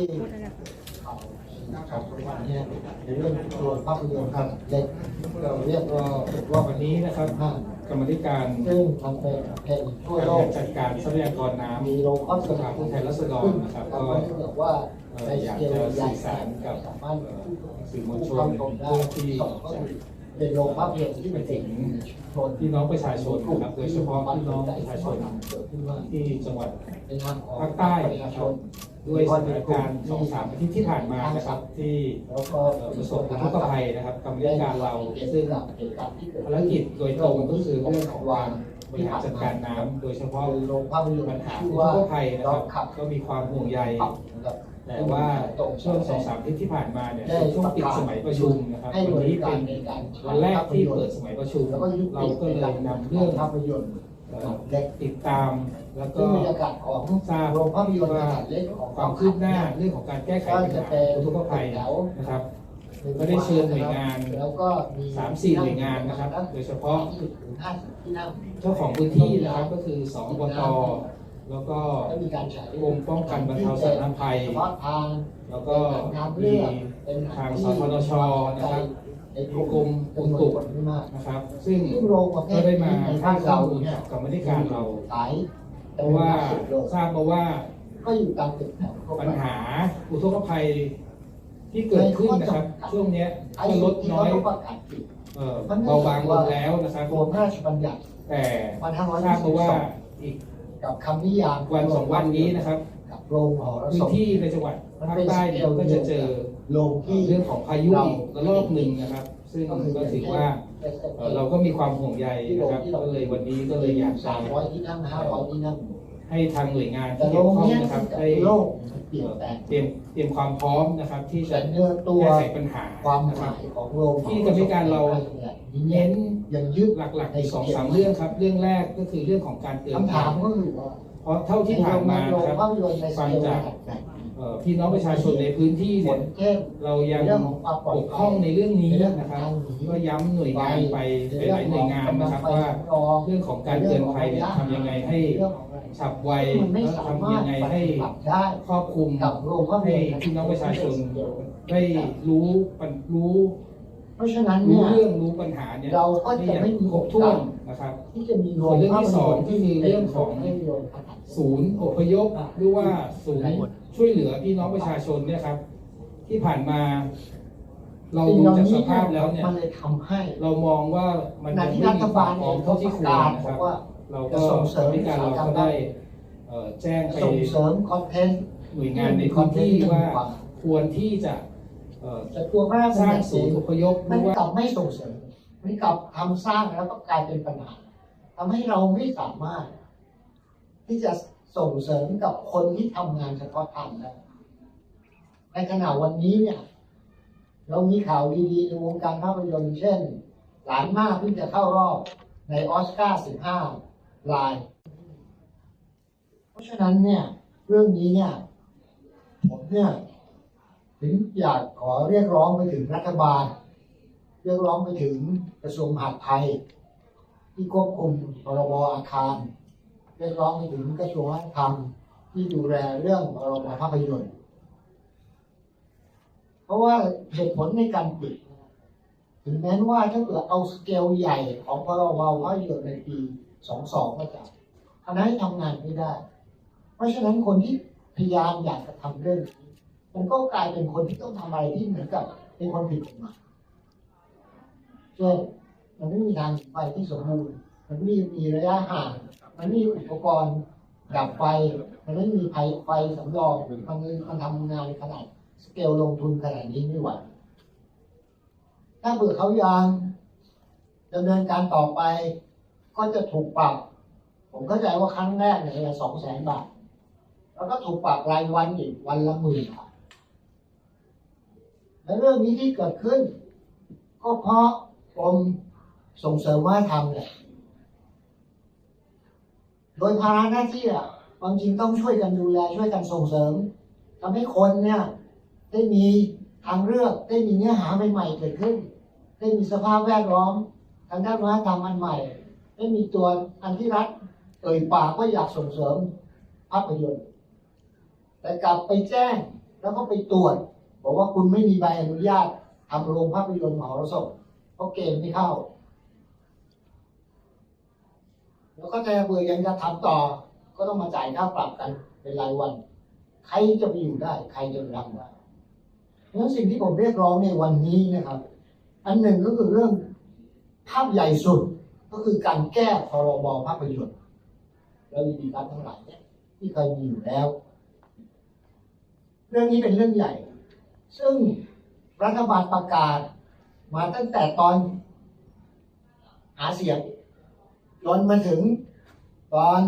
ครับวันนี้ในเรื่องตัวภาพยนตร์ครับเล็กเราเรียกว่าว่าวันนี้นะครับกรรมธิการซึ่งทำเป็นเพลงทั่วการโลบริกหารจัดการทรัพยากรน้ำมีโรงภาพสยนตภาร์ผู้แทนราษฎรนะครับก็ก็เรียกว่าเอ่อในอยากเกลจะใหญ่สื่อสารกับสามารถเอ่อสื่อมวลชผู้นเข้าชมได้เพื่อที่สองก็จะคือเป็นโรงภาพยนตร์ที่เป็นสิ่งชนพี่น้องประชาชนนะครับโดยเฉพาะพี่น้องประชาชนเกิดขึ้นว่าที่จังหวัดเป็นทางของภาคใต้ประชานะคชรับน ด้วยสถานการณ์สองสามอาทิตย์ที่ผ่านมานะครับ ที่แล้วก็เอ่อประสบอุทกภัยนะครับกรรมธิการเราซึ่ซึ่งงเหตุการณ์ที่เกิดภารกิจโดยตรงก็คือเรื่องของการบริหารจัดการน้ำโดยเฉพาะเป็นโรงภาพยนตปัญร์หาชื่อุอว่าทกภัยนะดคอรักบขับก็มีความห่วงใยนะครับแต่ว่าช่วงสองสามอาทิตย์ที่ผ่านมาเนี่ยเป็นช่วงปิดสมัยประชุมนะครับให้บวันรินี้กาเป็รนในการวันแรกที่เปิดสมัยประชุมแล้วก็ยุติเราก็เลยนำเรื่องภาพยนตร์ เอ่อเล็กติดตาม แล้วก็ซึ่งบรรยากาศของทราบโรงภาพยนตร์ขนาดเล็กของความคืบหน้าเรื่องของการแก้ไขปัญหาอุทกภัยนะครับก็ได้เชิญหน่วยงานแล้วก็มีสามสี่หน่วยงานนะครับ โดยเฉพาะที่ถึงห้าสิบที่นั่งเจ้าของพื้นที่นะครับก็คือสอบตแล้วก็ก็มีการใช้กรมป้องกันบรรเทาสาธารณภัยเฉพาะทางแล้วก็มีทางสทนชนะครับ ในกลุ่มอุตุไม่มากนะครับ ซึ่งซึ่งโรงประเภก็ทได้มาในให้ภาคข้อเรามูลเนี่ยกับกรรมธิการเราสายเพราะว่าทราบมาว่าก็อยู่ตามตึกแถวทั่วไปปัญหาอุทกภัยที่เกิดขึ้นนะครับ ช่วงเนี้ยไอ้ก็ลดที่น้เขาอยต้องประกาศปิดเอ่อเบาบางลงแล้วนะครับรวมพระราชบัญญัติแต่วันห้าร้อยทราบมาว่าอีกกับคำนิยามวันสองวันนี้นะครับกับโรงหอระพื้ศนพที่ในจังหวัดภาคใต้เนี่ยก็จะเจอ โรงที่เรื่องของพายุอีกระลอกหนึ่งนะครับ ซึ่งก็ถือว่าเอ่อเราก็มีความห่วงใยนะครับก็เลยวันนี้ก็เลยอยากจะสามร้อยที่นั่งห้าร้อยที่นั่งให้ทางหน่วยงานแต่ที่โรเกี่ยวข้องงเนี้ยนะครับกับได้โลกมันเปลี่ยนแปลงเตรียมเตรียมความพร้อมนะครับ ที่จะแต่เนื้อตัวแก้ไขปัญหาความหนะครัมาบยของโรงที่กรรมการเราเน้นยังยึดหลักๆในสองสามเรื่องครับ เรื่องแรกก็คือเรื่องของการเตือนคำถามก็คือว่าเพราะเท่าที่ผ่านมาโรนะงครับภาพยนตร์ในสฟังเกลจาก ขนาดไหนเอ่อพี่น้องประชาชนในพื้นที่ผเนี่ยลเข้มเรายังเรื่องของความปลอดปกภัยป้องในเรื่องนี้นะครับก็ย้ำหน่วยงานไปหลายๆหน่วยงานนะครับว่าเรื่องของการเตือนภัยเนี่ยทำยังไงให้เรื่องของอะไรฉับไวมันไม่แล้วสาทำมารยัถงไงปให้ฏิบัติได้ครอบคลุมกับโรงภาพให้ยนตร์พี่น้องประชาชนได้รู้ปัญรู้เพราะฉะนั้นรู้เนี่ยเรื่องรู้ปัญหาเนี่ยเราก็ได้จะอย่างไม่มีครบถ้วนนะครับ ที่จะมีโรส่วนงเรื่องภาที่พสองยนตร์ก็คือเรื่องของภาพยนตร์ขนาดศูนย์อพยพหรือว่าศูนย์ ช่วยเหลือพี่น้องประชาชนเนี่ยครับ ที่ผ่านมา เราสิ่งดูเหล่าจากนี้สภาพแล้วเนี่ยมันเลยทำให้ เรามองว่ามันขณะยังที่ไม่รัมีฐควาบามลพร้อมเองเท่าที่ควรการนะบคอรับกว่าเราก็จะส่งเสริมพิการเราก็ได้เอ่อแจ้งไปส่งเสริมคอนเทนต์หน่วยงานในพื้นที่ว่าควรที่จะเอ่อแต่ตัวพระราชสบัญร้างญัติศูนย์อพยพหมัรืนอว่ากลับไม่ส่งเสริมมันกลับทำสร้างแล้วก็กลายเป็นปัญหาทำให้เราไม่สามารถ ที่จะ ส่งเสริมกับคนที่ทำงานเฉพาะทางได้ในขณะวันนี้เนี่ย เรามีข่าวดีๆในวงการภาพยนตร์เช่น หลานมากเพิ่งจะเข้ารอบในออสการ์15ราย เพราะฉะนั้นเนี่ย เรื่องนี้เนี่ย ผมเนี่ยถึงอยากขอเรียกร้องไปถึงรัฐบาล เรียกร้องไปถึงกระทรวงมหาดไทย ที่ควบคุมพรบอาคาร เรียกร้องไปถึงกระทรวงวัฒนธรรมที่ดูแลเรื่องพรบภาพยนตร์เพราะว่าเหตุผลในการปิด ถึงแม้ว่าถ้าเกิดเอาสเกลใหญ่ของพรบภาพยนตร์ในปี 22มาจับคณะทำงานไม่ได้ เพราะฉะนั้นคนที่พยายามอยากจะทำเรื่องนี้มันก็กลายเป็นคนที่ต้องทำอะไรที่เหมือนกับเป็นคนผิดกฎหมายเช่นมันไม่มีทางไฟที่สมบูรณ์ มันไม่มีระยะห่าง มันไม่มีอุปกรณ์ดับไฟ มันไม่มีไฟไฟสำรอง มันมันทำงานขนาดสเกลลงทุนขนาดนี้ไม่ไหว ถ้าเผื่อเขายังดำเนินการต่อไป ก็จะถูกปรับ ผมเข้าใจว่าครั้งแรกเนี่ยสองแสนบาท แล้วก็ถูกปรับรายวันอีกวันละหมื่นบาทและเรื่องนี้ที่เกิดขึ้น ก็เพราะกรมส่งเสริมวัฒนธรรมเนี่ย โดยภาระหน้าที่อะความจริงต้องช่วยกันดูแลช่วยกันส่งเสริมทำให้คนเนี่ยได้มีทางเลือกได้มีเนื้อหาใหม่ๆเกิดขึ้น ได้มีสภาพแวดล้อมทางด้านวัฒนธรรมอันใหม่ ได้มีตัวอันที่รัฐเอ่ยปากว่าอยากส่งเสริมภาพยนตร์ แต่กลับไปแจ้งแล้วก็ไปตรวจบอกว่าคุณไม่มีใบอนุญาตทำโรงภาพยนตร์มหรสพเพราะเกณฑ์ไม่เข้า แล้วก็ถ้าเบื่อยังจะทำต่อ ก็ต้องมาจ่ายค่าปรับกันเป็นรายวัน ใครจะไปอยู่ได้ ใครจะไปทำได้เพราะงั้นสิ่งที่ผมเรียกร้องในวันนี้นะครับ อันหนึ่งก็คือเรื่องภาพใหญ่สุดก็คือการแก้พรบภาพยนตร์แล้ววิธีการทั้งหลายเนี่ยที่เคยมีอยู่แล้ว เรื่องนี้เป็นเรื่องใหญ่ ซึ่งรัฐบาลประกาศมาตั้งแต่ตอนหาเสียง จนมาถึงตอน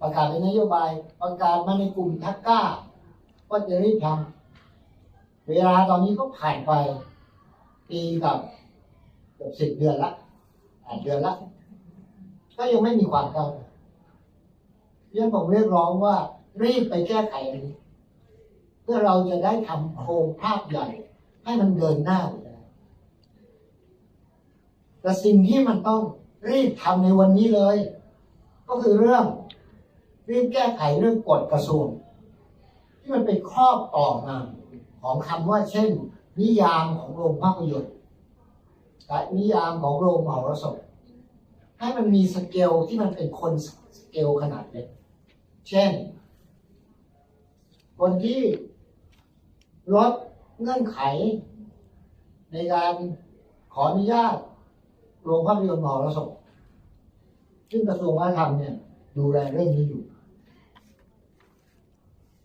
ประกาศเป็นนโยบาย ประกาศมาในกลุ่มทักก้าว่าจะรีบทำเวลาตอนนี้ก็ผ่านไปปีกับเกือบสิบเดือนละแปดเดือนละ ก็ยังไม่มีความก้าวหน้าเรื่องผมเรียกร้องว่ารีบไปแก้ไขอันนี้เพื่อเราจะได้ทำโครงภาพใหญ่ ให้มันเดินหน้าไปได้แต่สิ่งที่มันต้อง รีบทำในวันนี้เลย ก็คือเรื่องรีบแก้ไขเรื่องกฎกระทรวง ที่มันเป็นครอบต่อมาของคำว่าเช่น นิยามของโรงภาพยนตร์กับนิยามของโรงมหรสพให้มันมีสเกลที่มันเป็นคนสเกลขนาดเล็ก เช่น คนที่ลดเงื่อนไขในการขออนุญาต โรงภาพยนตร์มหรสพซึ่งกระทรวงวัฒนธรรมเนี่ย ดูแลเรื่องนี้อยู่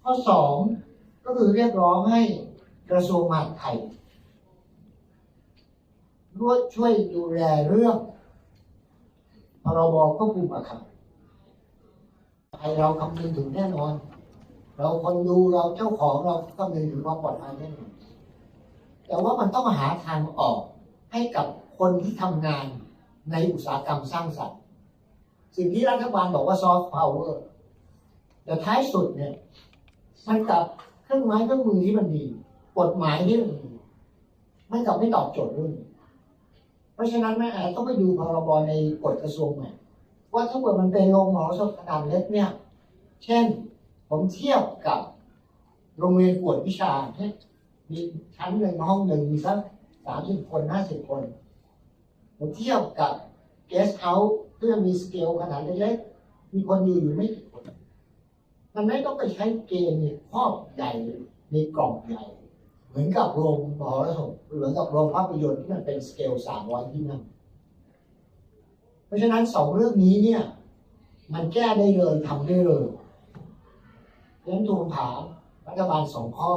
ข้อสองก็คือเรียกร้องให้กระทรวงมหาดไทยร่วมช่วยดูแลเรื่องพรบควบคุมอาคารไทยเราคำนึงถึงแน่นอน เราคนดูเราเจ้าของเราคำนึงถึงความปลอดภัยแน่นอนแต่ว่ามันต้องหาทางออกให้กับ คนที่ทำงานในอุตสาหกรรมสร้างสรรค์ สิ่งที่รัฐบาลบอกว่าซอฟต์พาวเวอร์แต่ท้ายสุดเนี่ย มันกับเครื่องไม้เครื่องมือที่มันดี กฎหมายที่มันดีมันกับไม่ตอบโจทย์รื่น เพราะฉะนั้นแม่แอร์ต้องไปดูพรบในกฎกระทรวงใหม่ว่าถ้าเกิดมันเป็นโรงหมอสพขนาดเล็กเนี่ย เช่น ผมเทียบกับโรงเรียนกวดวิชาเนี่ยมีชั้นหนึ่งห้องหนึ่งมีสักสามสิบคนห้าสิบคน ผมเทียบกับเกสเฮาส์เพื่อมีสเกลขนาดเล็กๆมีคนอยู่อยู่ไม่กี่คนมันไม่ต้องไปใช้เกณฑ์ในครอบใหญ่ในกล่องใหญ่เหมือนกับโรงมหรสพเหมือนกับโรงภาพยนตร์ที่มันเป็นสเกลสามร้อยที่นั่งเพราะฉะนั้นสองเรื่องนี้เนี่ย มันแก้ได้เลยทำได้เลยเรื่องทวงถามรัฐบาลสองข้อ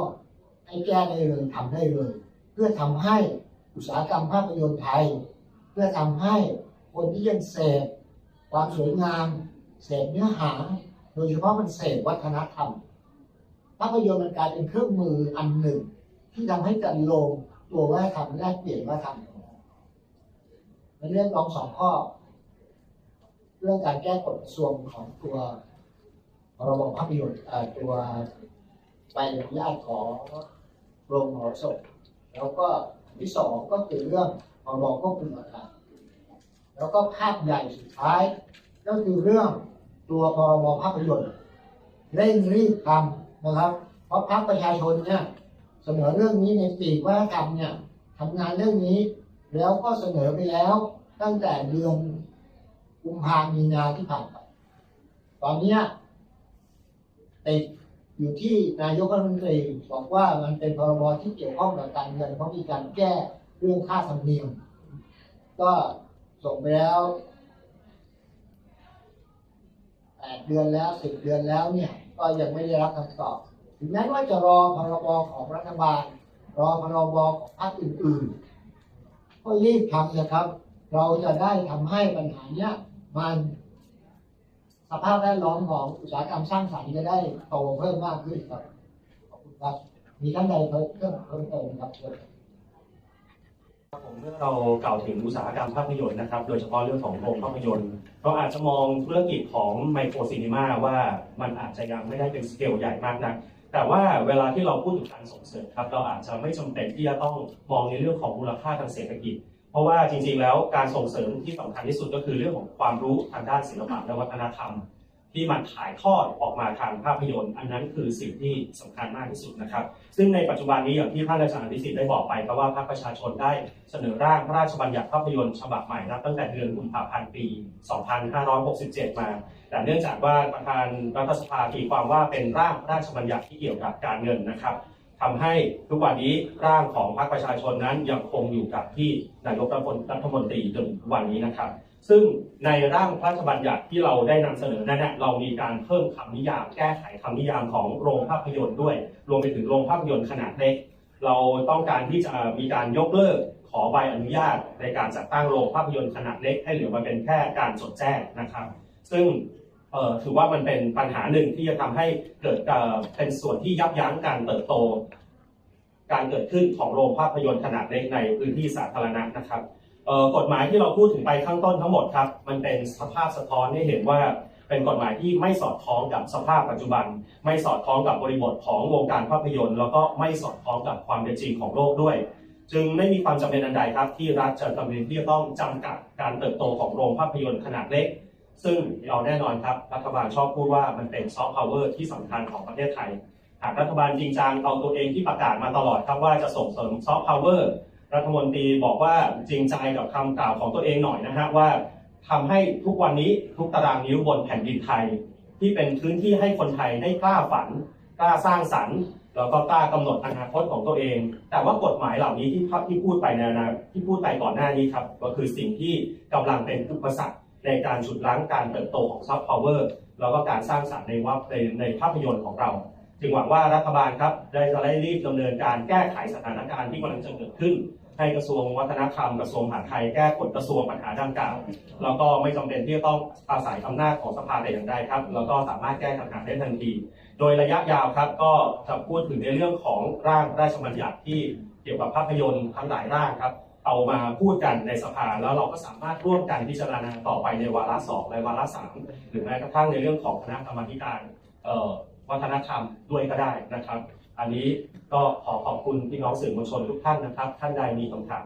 ให้แก้ได้เลยทำได้เลย เพื่อทำให้อุตสาหกรรมภาพยนตร์ไทย เพื่อทำให้คนที่ยังเสพความสวยงามเสพเนื้อหา โดยเฉพาะมันเสพวัฒนธรรมภาพยนตร์มันกลายเป็นเครื่องมืออันหนึ่ง ที่ทำให้กันลงตัววัฒนธรรมแลกเปลี่ยนวัฒนธรรมมันเรื่องรองสองข้อ เรื่องการแก้กฎกระทรวงของตัวพรบภาพยนตร์ตัวใบอนุญาตของโรงหอสพแล้วก็ที่สองก็คือเรื่อง พรบควบคุมอาคารแล้วก็ภาพใหญ่สุดท้าย ก็คือเรื่องตัวพรบภาพยนตร์เร่งรีบทำนะครับ เพราะพรรคประชาชนเนี่ยเสนอเรื่องนี้ในปีกวัฒนธรรมเนี่ยทำงานเรื่องนี้ แล้วก็เสนอไปแล้วตั้งแต่เดือนกุมภามีนาที่ผ่านไปตอนเนี้ติดอยู่ที่นายกรัฐมนตรีบอกว่ามันเป็นพรบที่เกี่ยวข้องกับการเงินเพราะมีการแก้ เรื่องค่าธรรมเนียม ก็ส่งไปแล้วแปดเดือนแล้วสิบเดือนแล้วเนี่ย ก็ยังไม่ได้รับคำตอบ ถึงแม้ว่าจะรอพรบของรัฐบาล รอพรบของพรรคอื่นๆ ก็รีบทำนะครับ เราจะได้ทำให้ปัญหาเนี้ยมันสภาพแวดล้อมของอุตสาหกรรมสร้างสรรค์จะได้โตเพิ่มมากขึ้นครับ ขอบคุณครับ มีท่านใดเพิ่มเติมเพิ่มเติมครับเชิญครับ ผมเมื่อเรากล่าวถึงอุตสาหกรรมภาพยนตร์นะครับ โดยเฉพาะเรื่องของโรงภาพยนตร์เราอาจจะมองธุรกิจของไมโครซีนีมาว่ามันอาจจะยังไม่ได้เป็นสเกลใหญ่มากนักแต่ว่าเวลาที่เราพูดถึงการส่งเสริมครับเราอาจจะไม่จำเป็นที่จะต้องมองในเรื่องของมูลค่าทางเศรษฐกิจ เพราะว่าจริงๆแล้วการส่งเสริมที่สำคัญที่สุดก็คือเรื่องของความรู้ทางด้านศิลปะและวัฒนธรรม ที่มันถ่ายทอดออกมาทางภาพยนตร์ อันนั้นคือสิ่งที่สำคัญมากที่สุดนะครับ ซึ่งในปัจจุบันนี้อย่างที่ท่านอาจารย์นิสิตได้บอกไปก็ว่าพรรคประชาชนได้เสนอร่างพระราชบัญญัติภาพยนตร์ฉบับใหม่นับตั้งแต่เดือนกุมภาพันธ์ปี 2567 มา แต่เนื่องจากว่าประธานรัฐสภาตีความว่าเป็นร่างพระราชบัญญัติที่เกี่ยวกับการเงินนะครับทำให้ทุกวันนี้ร่างของพรรคประชาชนนั้นยังคงอยู่กับที่นายกรัฐมนตรีจนวันนี้นะครับ ซึ่งในร่างพระราชบัญญัติที่เราได้นำเสนอนั้นเนี่ยเรามีการเพิ่มคำนิยามแก้ไขคำนิยามของโรงภาพยนตร์ด้วย รวมไปถึงโรงภาพยนตร์ขนาดเล็ก เราต้องการที่จะมีการยกเลิกขอใบอนุญาตในการจัดตั้งโรงภาพยนตร์ขนาดเล็กให้เหลือมาเป็นแค่การจดแจ้งนะครับ ซึ่งถือว่ามันเป็นปัญหาหนึ่งที่จะทำให้เกิดเป็นส่วนที่ยับยั้งการเติบโต การเกิดขึ้นของโรงภาพยนตร์ขนาดเล็กในพื้นที่สาธารณะนะครับ กฎหมายที่เราพูดถึงไปข้างต้นทั้งหมดครับ มันเป็นสภาพสะท้อนให้เห็นว่าเป็นกฎหมายที่ไม่สอดคล้องกับสภาพปัจจุบัน ไม่สอดคล้องกับบริบทของวงการภาพยนตร์ แล้วก็ไม่สอดคล้องกับความเป็นจริงของโลกด้วย จึงไม่มีความจำเป็นอันใดครับ ที่รัฐจะจำเป็นที่จะต้องจำกัดการเติบโตของโรงภาพยนตร์ขนาดเล็ก ซึ่งเราแน่นอนครับรัฐบาลชอบพูดว่ามันเป็นซอฟต์พาวเวอร์ที่สำคัญของประเทศไทยหากรัฐบาลจริงจังเอาตัวเองที่ประกาศมาตลอดครับว่าจะส่งเสริมซอฟต์พาวเวอร์ รัฐมนตรีบอกว่าจริงใจกับคำกล่าวของตัวเองหน่อยนะฮะว่าทำให้ทุกวันนี้ทุกตารางนิ้วบนแผ่นดินไทย ที่เป็นพื้นที่ให้คนไทยได้กล้าฝันกล้าสร้างสรรค์แล้วก็กล้ากำหนดอนาคตของตัวเอง แต่ว่ากฎหมายเหล่านี้ที่พัที่พูดไปในอนที่พูดไปก่อนหน้านี้ครับก็คือสิ่งที่กำลังเป็นอุปสรรคในการฉุดรั้งการเติบโตของซอฟต์พาวเวอร์แล้วก็การสร้างสรรค์ในวับในในภาพยนตร์ของเรา จึงหวังว่ารัฐบาลครับได้จะได้รีบดำเนินการแก้ไขสถานการณ์ที่กำลังจะเกิดขึ้น ให้กระทรวงวัฒนธรรมกระทรวงมหาดไทยแก้กฎกระทรวงปัญหาดังกล่าวแล้วก็ไม่จำเป็นที่จะต้องอาศัยอำนาจของสภาแต่อย่างใดครับ แล้วก็สามารถแก้ปัญหาได้ทันที โดยระยะยาวครับก็จะพูดถึงในเรื่องของร่างราชบัญญัติที่เกี่ยวกับภาพยนตร์ทั้งหลายร่างครับ เอามาพูดกันในสภาแล้วเราก็สามารถร่วมกันพิจารณาต่อไปในวาระสองและวาระสามหรือแม้กระทั่งในเรื่องของคณะกรรมธิการวัฒนธรรมด้วยก็ได้นะครับ อันนี้ก็ขอขอบคุณพี่น้องสื่อมวลชนทุกท่านนะครับ ท่านใดมีคำถาม